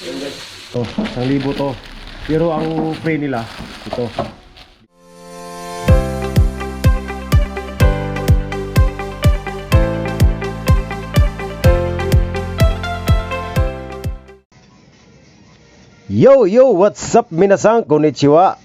To, isang libo to. Pero ang free nila, ito. Yo, yo, what's up minasang? Konnichiwa.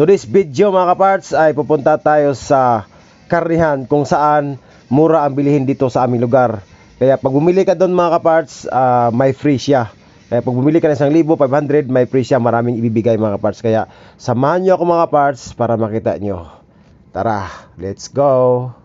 Today's video mga kaparts ay pupunta tayo sa karnihan kung saan mura ang bilihin dito sa aming lugar. Kaya pag bumili ka doon mga kaparts, ah, may free siya. Kaya pag bumili ka ng 1,500, may free siya. Maraming ibibigay mga kaparts. Kaya samahan nyo ako mga kaparts para makita nyo. Tara, let's go!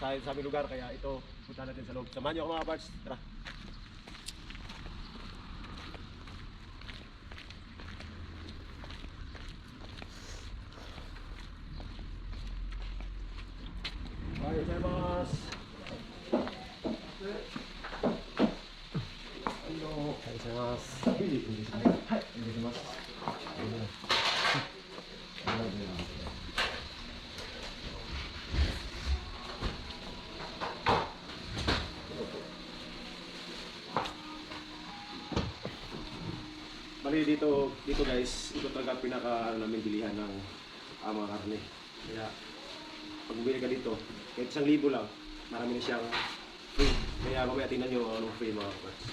Sa, sa aming lugar. Kaya ito, punta natin sa loob. Samahan niyo ako mga parts. Tara. Ay, gozaimasu. Hello. Gozaimasu. Really? Hi. Gozaimasu. Bali dito, dito guys, ito talaga pinaka ano, namin bilihan ng ah, mga karne. Kaya pag bumili ka dito, kahit isang libo lang, marami na siyang free. Kaya mamaya tingnan nyo anong free mga kapats.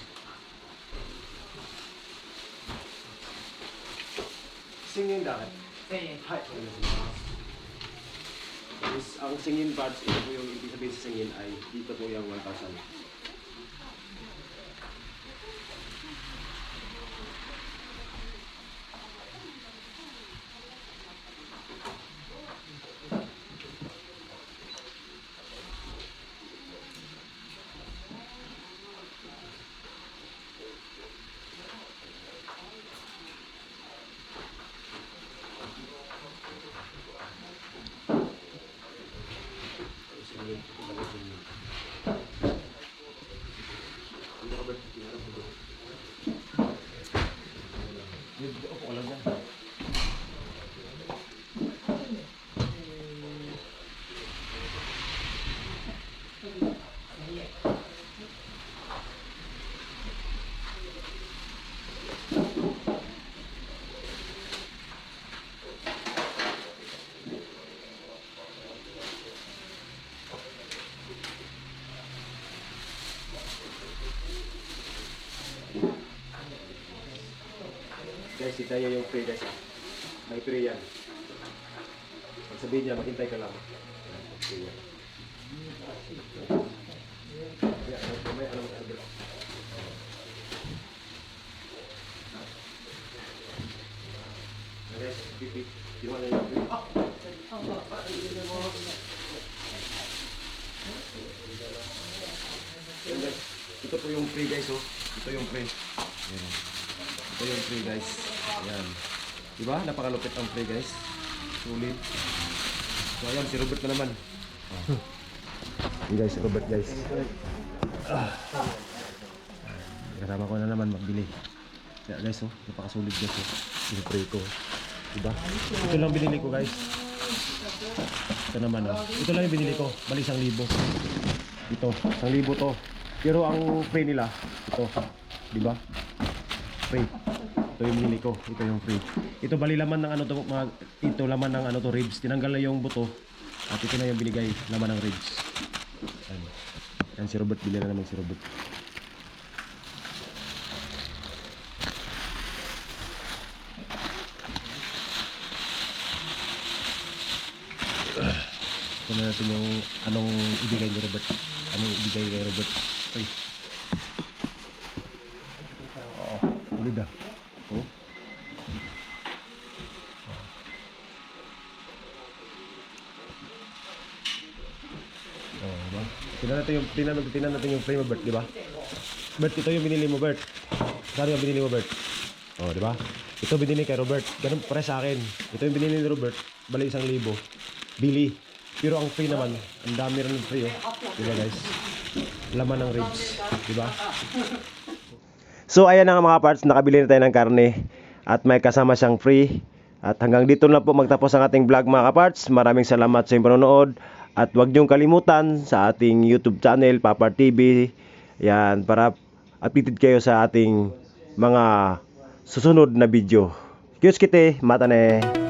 Singin dahil. Eh, Hi. Is, ang singin parts, ito po yung ibig sabihin sa singin ay dito po yung 1,000. Guys, kita niyo yung free guys ah. May free yan. Pag sabihin niya, maghintay ka lang. Free yan. Ito po yung free guys oh. Ito yung free. Ayan. Ito yung free guys. Ayan. Diba? Napakalupit ang free guys. Sulit. So ayan, si Robert na naman. Hey guys, Robert guys. Ah. Kasama ko na naman magbili. Kaya guys oh, napakasulit guys oh. Yung free ko. Diba? Ito lang binili ko guys. Ito naman oh. Ito lang yung binili ko. Bali isang libo. Ito, isang libo to. Pero ang free nila, ito. Di ba? Ito yung binili ko. Ito yung free. Ito bali laman ng ano to, mga, ito laman ng ano to, ribs. Tinanggal na yung buto. At ito na yung binigay, laman ng ribs. Yan. Yan si Robert, bili na naman si Robert. Ito na natin yung anong ibigay ni Robert. Anong ibigay kay Robert. Ay. Oo, ulit ah. Tingnan natin yung tingnan, tingnan natin yung frame mo, Bert, di ba? Bert, ito yung binili mo, Bert. Saan yung binili mo, Bert? Oh, di ba? Ito binili kay Robert. Ganun pare sa akin. Ito yung binili ni Robert. Bali isang libo. Bili. Pero ang free naman, ang dami rin ng free, oh. Di ba, guys? Laman ng ribs. Di ba? So, ayan na nga mga parts. Nakabili na tayo ng karne. At may kasama siyang free. At hanggang dito na po magtapos ang ating vlog mga kaparts. Maraming salamat sa inyong panonood. At huwag niyong kalimutan sa ating YouTube channel, Papa TV. Yan, para updated kayo sa ating mga susunod na video. Kiyos kite, mata ne.